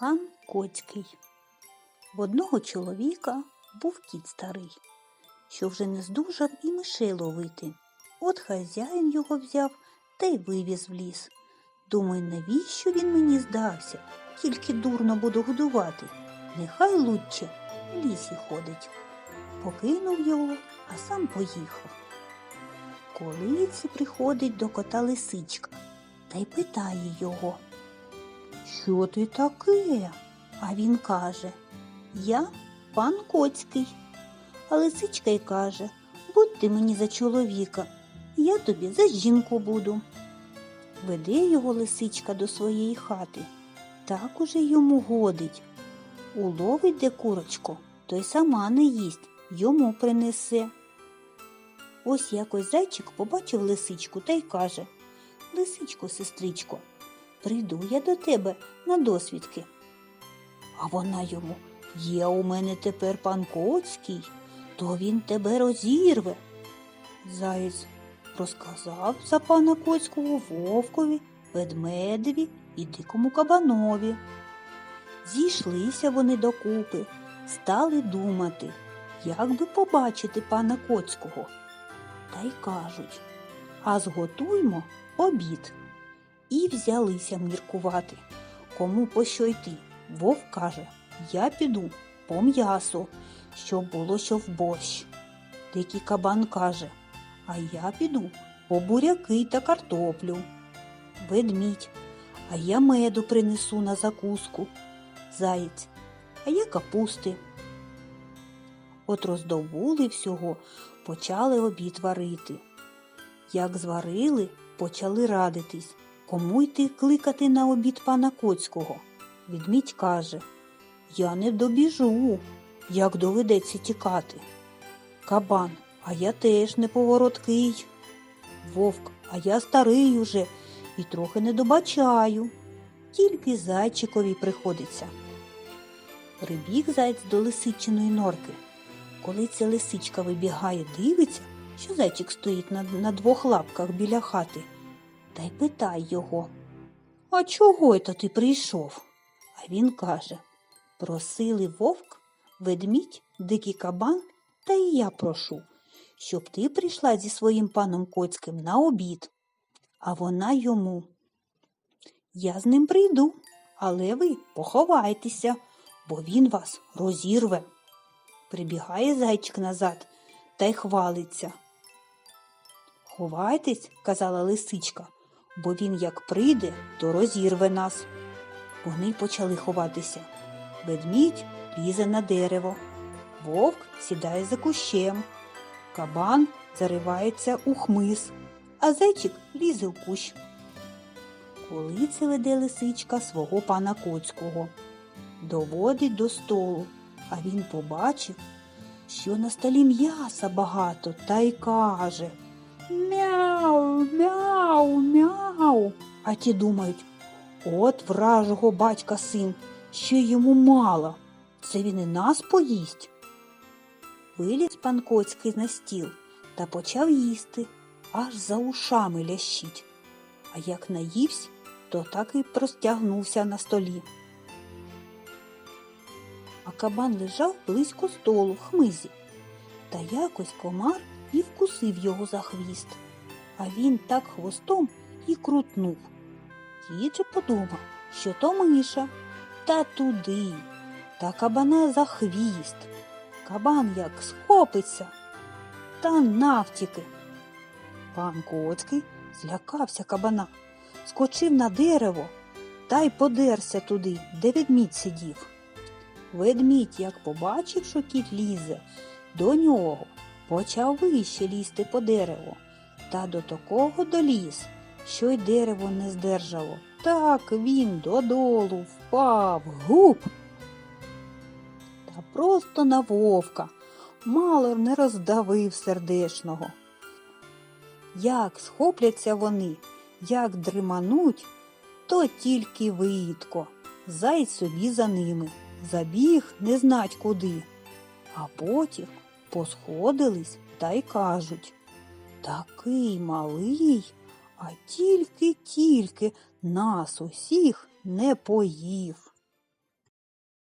Пан Коцький. В одного чоловіка був кіт старий, що вже не здужав і мишей ловити. От хазяїн його взяв та й вивіз в ліс. Думаю, навіщо він мені здався? Тільки дурно буду годувати. Нехай лучче в лісі ходить. Покинув його, а сам поїхав. Коли це приходить до кота лисичка та й питає його. Що ти таке? А він каже Я пан Коцький. А лисичка й каже Будь ти мені за чоловіка, я тобі за жінку буду. Веде його лисичка до своєї хати. Так уже йому годить. Уловить де курочку, то й сама не їсть, йому принесе. Ось якось зайчик побачив лисичку та й каже Лисичко, сестричко, прийду я до тебе на досвідки. А вона йому Є у мене тепер пан Коцький, то він тебе розірве. Заєць розказав за пана Коцького вовкові, ведмедеві і дикому кабанові. Зійшлися вони докупи, стали думати, як би побачити пана Коцького. Та й кажуть а зготуймо обід. І взялися міркувати, кому по що йти. Вовк каже, я піду по м'ясу, щоб було що в борщ. Дикий кабан каже, а я піду по буряки та картоплю. Ведмідь, а я меду принесу на закуску. Заєць, а я капусти. От роздовбули всього, почали обід варити. Як зварили, почали радитись, кому йти кликати на обід пана Коцького. Відмідь каже Я не добіжу, як доведеться тікати. Кабан, а я теж неповороткий. Вовк, а я старий уже і трохи не добачаю. Тільки зайчикові приходиться. Прибіг заєць до лисичиної норки. Коли ця лисичка вибігає, дивиться, що зайчик стоїть на, на двох лапках біля хати, та й питай його. А чого це ти прийшов? А він каже Просили вовк, ведмідь, дикий кабан, та і я прошу, щоб ти прийшла зі своїм паном Коцьким на обід. А вона йому. Я з ним прийду, але ви поховайтеся, бо він вас розірве. Прибігає зайчик назад та й хвалиться. Ховайтесь, казала лисичка, бо він як прийде, то розірве нас. Вони почали ховатися. Ведмідь лізе на дерево, вовк сідає за кущем, кабан заривається у хмиз, а зайчик лізе в кущ. Коли це веде лисичка свого пана Коцького, доводить до столу, а він побачив, що на столі м'яса багато, та й каже Мяу, мяу, мяу. А ті думають, от вражого батька син, що йому мало. Це він і нас поїсть. Виліз пан Коцький на стіл та почав їсти, аж за ушами лящить. А як наївсь, то так і простягнувся на столі. А кабан лежав близько столу в хмизі. Та якось комар і вкусив його за хвіст. А він так хвостом і крутнув. Кіт подумав, що то миша, та туди, та кабана за хвіст. Кабан як схопиться, та навтіки. Пан Коцький злякався кабана, скочив на дерево та й подерся туди, де ведмідь сидів. Ведмідь, як побачив, що кіт лізе, до нього почав вище лізти по дереву, та до такого доліз, що й дерево не здержало. Так він додолу впав, гуп. Та просто на вовка мало не роздавив сердешного. Як схопляться вони, як дримануть, то тільки виїдко. Зайць собі за ними, забіг не знать куди. А потім посходились та й кажуть Такий малий, а тільки-тільки нас усіх не поїв.